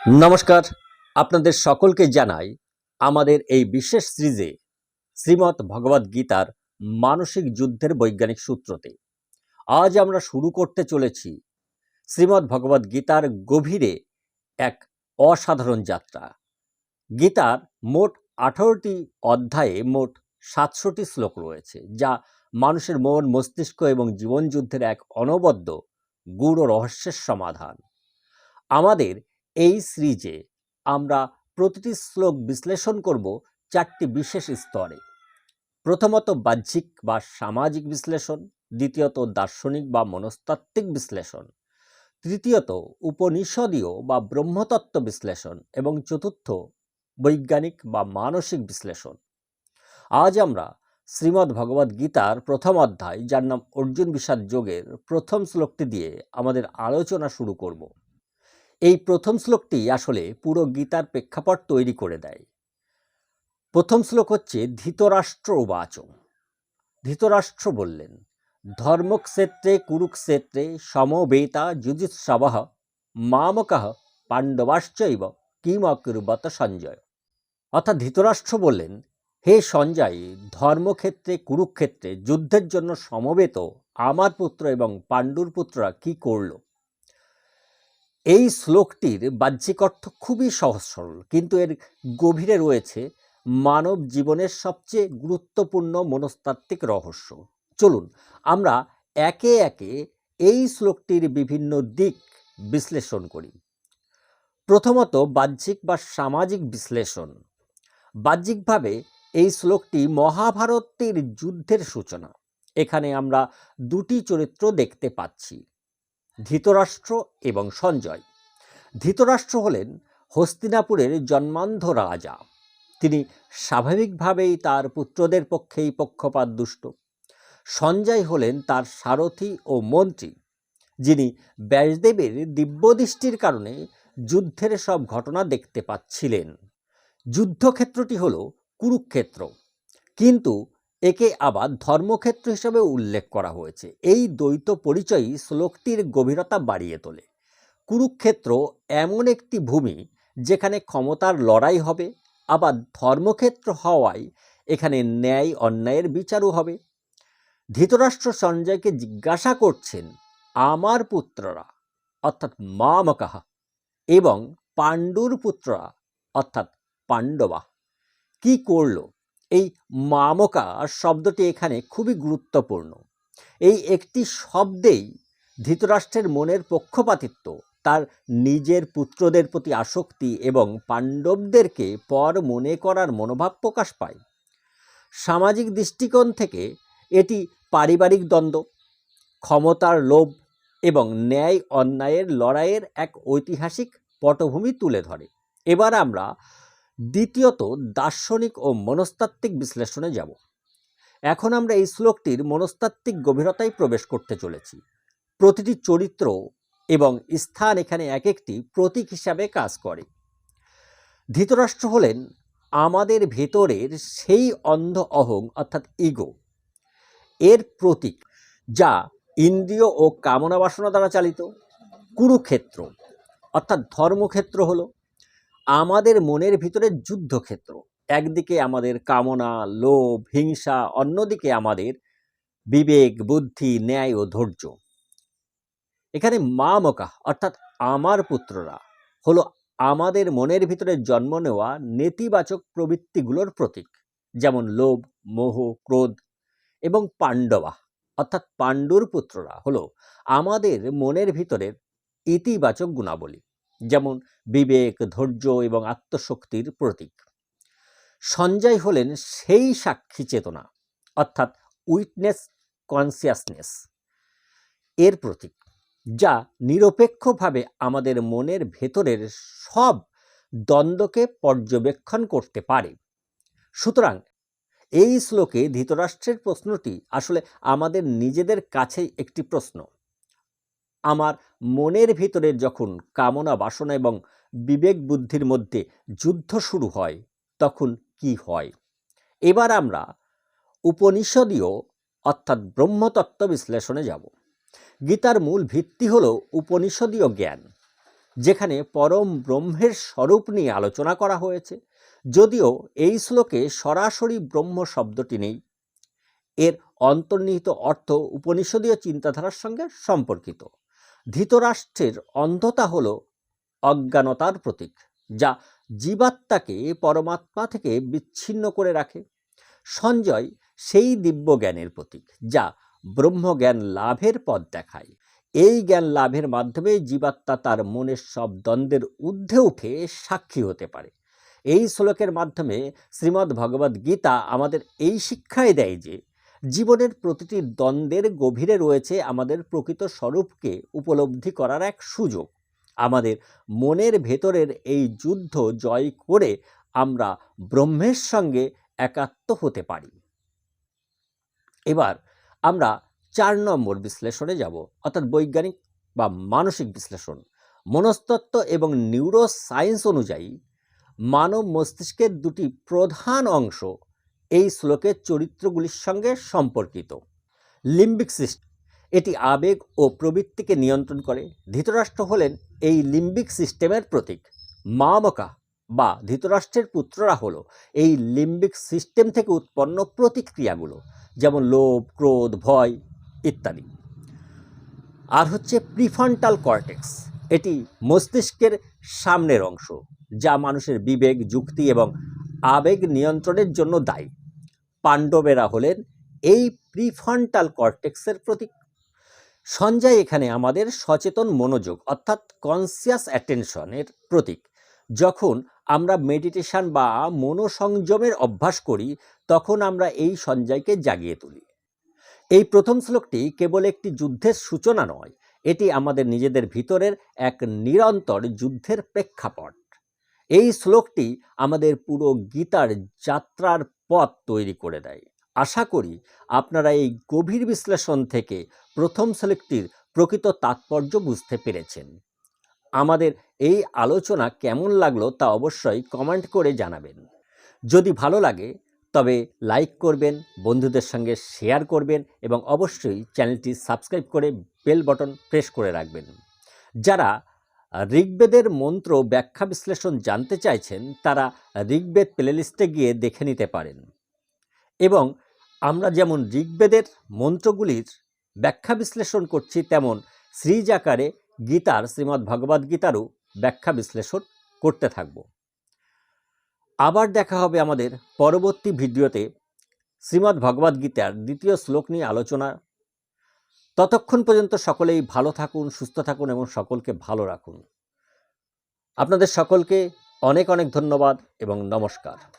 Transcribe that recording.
নমস্কার। আপনাদের সকলকে জানাই আমাদের এই বিশেষ সিরিজে শ্রীমৎ ভগবদ গীতার মানসিক যুদ্ধের বৈজ্ঞানিক সূত্রতে। আজ আমরা শুরু করতে চলেছি শ্রীমৎ ভগবদ গীতার গভীরে এক অসাধারণ যাত্রা। গীতার মোট আঠারোটি অধ্যায়ে মোট সাতশোটি শ্লোক রয়েছে, যা মানুষের মন, মস্তিষ্ক এবং জীবনযুদ্ধের এক অনবদ্য গূঢ় রহস্যের সমাধান। আমাদের এই সিরিজে আমরা প্রতিটি শ্লোক বিশ্লেষণ করব চারটি বিশেষ স্তরে। প্রথমত বাহ্যিক বা সামাজিক বিশ্লেষণ, দ্বিতীয়ত দার্শনিক বা মনস্তাত্ত্বিক বিশ্লেষণ, তৃতীয়ত উপনিষদীয় বা ব্রহ্মতত্ত্ব বিশ্লেষণ এবং চতুর্থ বৈজ্ঞানিক বা মানসিক বিশ্লেষণ। আজ আমরা শ্রীমদ্ ভগবদ্ গীতার প্রথম অধ্যায়, যার নাম অর্জুন বিষাদ যোগের প্রথম শ্লোকটি দিয়ে আমাদের আলোচনা শুরু করব। এই প্রথম শ্লোকটি আসলে পুরো গীতার প্রেক্ষাপট তৈরি করে দেয়। প্রথম শ্লোক হচ্ছে, ধৃতরাষ্ট্র উবাচ ধৃতরাষ্ট্র বললেন, ধর্মক্ষেত্রে, কুরুক্ষেত্রে সমবেতা যুজুৎসবহ মামকহ পাণ্ডবাশ্চৈব কিম অকুর্বত সঞ্জয়। অর্থাৎ ধৃতরাষ্ট্র বললেন, হে সঞ্জয়, ধর্মক্ষেত্রে, কুরুক্ষেত্রে, যুদ্ধের জন্য সমবেত আমার পুত্র এবং পাণ্ডুর পুত্ররা কি করল? এই শ্লোকটির বাহ্যিক অর্থ খুবই সহজ সরল, কিন্তু এর গভীরে রয়েছে মানব জীবনের সবচেয়ে গুরুত্বপূর্ণ মনস্তাত্ত্বিক রহস্য। চলুন, আমরা একে একে এই শ্লোকটির বিভিন্ন দিক বিশ্লেষণ করি। প্রথমত বাহ্যিক বা সামাজিক বিশ্লেষণ। বাহ্যিকভাবে এই শ্লোকটি মহাভারতের যুদ্ধের সূচনা। এখানে আমরা দুটি চরিত্র দেখতে পাচ্ছি। ধৃতরাষ্ট্র এবং সঞ্জয়। ধৃতরাষ্ট্র হলেন হস্তিনাপুরের জন্মান্ধ রাজা। তিনি স্বাভাবিকভাবেই তার পুত্রদের পক্ষেই পক্ষপাত দুষ্ট। সঞ্জয় হলেন তার সারথি ও মন্ত্রী, যিনি ব্যাসদেবের দিব্যদৃষ্টির কারণে যুদ্ধের সব ঘটনা দেখতে পাচ্ছিলেন। যুদ্ধক্ষেত্রটি হল কুরুক্ষেত্র, কিন্তু একে আবার ধর্মক্ষেত্র হিসেবে উল্লেখ করা হয়েছে। এই দ্বৈত পরিচয়ই শ্লোকটির গভীরতা বাড়িয়ে তোলে। কুরুক্ষেত্র এমন একটি ভূমি যেখানে ক্ষমতার লড়াই হবে, আবার ধর্মক্ষেত্র হওয়ায় এখানে ন্যায় অন্যায়ের বিচারও হবে। ধৃতরাষ্ট্র সঞ্জয়কে জিজ্ঞাসা করছেন, আমার পুত্ররা অর্থাৎ মামকাহা, এবং পাণ্ডুর পুত্ররা, অর্থাৎ পাণ্ডবা, কি করল? এই মামকা শব্দটি এখানে খুবই গুরুত্বপূর্ণ। এই একটি শব্দেই ধৃতরাষ্ট্রের মনের পক্ষপাতিত্ব, তার নিজের পুত্রদের প্রতি আসক্তি এবং পাণ্ডবদেরকে পর মনে করার মনোভাব প্রকাশ পায়। সামাজিক দৃষ্টিকোণ থেকে এটি পারিবারিক দ্বন্দ্ব, ক্ষমতার লোভ এবং ন্যায় অন্যায়ের লড়াইয়ের এক ঐতিহাসিক পটভূমি তুলে ধরে। এবার আমরা দ্বিতীয়ত, দার্শনিক ও মনস্তাত্ত্বিক বিশ্লেষণে যাব। এখন আমরা এই শ্লোকটির মনস্তাত্ত্বিক গভীরতায় প্রবেশ করতে চলেছি। প্রতিটি চরিত্র এবং স্থান এখানে এক একটি প্রতীক হিসাবে কাজ করে। ধৃতরাষ্ট্র হলেন আমাদের ভেতরের সেই অন্ধ অহং, অর্থাৎ ইগো। এর প্রতীক, যা ইন্দ্রিয় ও কামনা বাসনা দ্বারা চালিত। কুরুক্ষেত্র, অর্থাৎ ধর্মক্ষেত্র হলো। আমাদের মনের ভিতরে যুদ্ধক্ষেত্র। একদিকে আমাদের কামনা, লোভ, হিংসা, অন্যদিকে আমাদের বিবেক, বুদ্ধি, ন্যায় ও ধৈর্য। এখানে মা মকা, অর্থাৎ আমার পুত্ররা, হলো আমাদের মনের ভিতরে জন্ম নেওয়া নেতিবাচক প্রবৃত্তিগুলোর প্রতীক। যেমন লোভ, মোহ, ক্রোধ এবং পাণ্ডবা, অর্থাৎ পাণ্ডুর পুত্ররা হলো আমাদের মনের ভিতরের ইতিবাচক গুণাবলী। যেমন বিবেক, ধৈর্য এবং আত্মশক্তির প্রতীক। সঞ্জয় হলেন সেই সাক্ষী চেতনা, অর্থাৎ উইটনেস কনসিয়াসনেস, এর প্রতীক, যা নিরপেক্ষভাবে আমাদের মনের ভেতরের সব দ্বন্দ্বকে পর্যবেক্ষণ করতে পারে। সুতরাং এই শ্লোকে ধৃতরাষ্ট্রের প্রশ্নটি আসলে আমাদের নিজেদের কাছেই একটি প্রশ্ন। আমার মনের ভিতরে যখন কামনা, বাসনা এবং বিবেক বুদ্ধির মধ্যে যুদ্ধ শুরু হয়, তখন কি হয়? এবার আমরা উপনিষদীয়, অর্থাৎ ব্রহ্মতত্ত্ব বিশ্লেষণে যাব। গীতার মূল ভিত্তি হল উপনিষদীয় জ্ঞান, যেখানে পরম ব্রহ্মের স্বরূপ নিয়ে আলোচনা করা হয়েছে। যদিও এই শ্লোকে সরাসরি ব্রহ্ম শব্দটি নেই, এর অন্তর্নিহিত অর্থ উপনিষদীয় চিন্তাধারার সঙ্গে সম্পর্কিত। ধৃতরাষ্ট্রের অন্ধতা হল অজ্ঞানতার প্রতীক, যা জীবাত্মাকে পরমাত্মা থেকে বিচ্ছিন্ন করে রাখে। সঞ্জয় সেই দিব্য জ্ঞানের প্রতীক, যা ব্রহ্মজ্ঞান লাভের পথ দেখায়। এই জ্ঞান লাভের মাধ্যমে জীবাত্মা তার মনের সব দ্বন্দ্বের ঊর্ধ্বে উঠে সাক্ষী হতে পারে। এই শ্লোকের মাধ্যমে শ্রীমদ্ ভগবদ্ গীতা আমাদের এই শিক্ষাই দেয় যে জীবনের প্রতিটি দ্বন্দ্বের গভীরে রয়েছে আমাদের প্রকৃত স্বরূপকে উপলব্ধি করার এক সুযোগ। আমাদের মনের ভেতরের এই যুদ্ধ জয় করে আমরা ব্রহ্মের সঙ্গে একাত্ম হতে পারি। এবার আমরা চার নম্বর বিশ্লেষণে যাব, অর্থাৎ বৈজ্ঞানিক বা মানসিক বিশ্লেষণ। মনস্তত্ত্ব এবং নিউরো সায়েন্স অনুযায়ী মানব মস্তিষ্কের দুটি প্রধান অংশ এই শ্লোকের চরিত্রগুলির সঙ্গে সম্পর্কিত। লিম্বিক সিস্টেম, এটি আবেগ ও প্রবৃত্তিকে নিয়ন্ত্রণ করে। ধৃতরাষ্ট্র হলেন এই লিম্বিক সিস্টেমের প্রতীক। মামকা বা ধৃতরাষ্ট্রের পুত্ররা হলো এই লিম্বিক সিস্টেম থেকে উৎপন্ন প্রতিক্রিয়াগুলো, যেমন লোভ, ক্রোধ, ভয় ইত্যাদি। আর হচ্ছে প্রিফন্টাল কর্টেক্স, এটি মস্তিষ্কের সামনের অংশ, যা মানুষের বিবেক, যুক্তি এবং আবেগ নিয়ন্ত্রণের জন্য দায়ী। পাণ্ডবেরা হলেন এই প্রিফন্টাল কর্টেক্সের প্রতীক। সঞ্জয় এখানে আমাদের সচেতন মনোযোগ অর্থাৎ কনসিয়াস অ্যাটেনশনের প্রতীক। যখন আমরা মেডিটেশন বা মনোসংযমের অভ্যাস করি, তখন আমরা এই সঞ্জয়কে জাগিয়ে তুলি। এই প্রথম শ্লোকটি কেবল একটি যুদ্ধের সূচনা নয়, এটি আমাদের নিজেদের ভিতরের এক নিরন্তর যুদ্ধের প্রেক্ষাপট। এই শ্লোকটি আমাদের পুরো গীতার যাত্রার পথ তৈরি করে দেয়। আশা করি আপনারা এই গভীর বিশ্লেষণ থেকে প্রথম শ্লোকটির প্রকৃত তাৎপর্য বুঝতে পেরেছেন। আমাদের এই আলোচনা কেমন লাগল তা অবশ্যই কমেন্ট করে জানাবেন। যদি ভালো লাগে, তবে লাইক করবেন, বন্ধুদের সঙ্গে শেয়ার করবেন এবং অবশ্যই চ্যানেলটি সাবস্ক্রাইব করে বেল বটন প্রেস করে রাখবেন। যারা ঋগ্বেদের মন্ত্র ব্যাখ্যা বিশ্লেষণ জানতে চাইছেন, তারা ঋগ্বেদ প্লেলিস্টে গিয়ে দেখে নিতে পারেন। এবং আমরা যেমন ঋগ্বেদের মন্ত্রগুলির ব্যাখ্যা বিশ্লেষণ করছি, তেমন শ্রীজাকারে গীতার, শ্রীমদ্ ভগবদ্ গীতারও ব্যাখ্যা বিশ্লেষণ করতে থাকব। আবার দেখা হবে আমাদের পরবর্তী ভিডিওতে শ্রীমদ্ ভগবদ্ গীতার দ্বিতীয় শ্লোক নিয়ে আলোচনা ততক্ষণ পর্যন্ত সকলেই ভালো থাকুন, সুস্থ থাকুন এবং সকলকে ভালো রাখুন। আপনাদের সকলকে অনেক অনেক ধন্যবাদ এবং নমস্কার।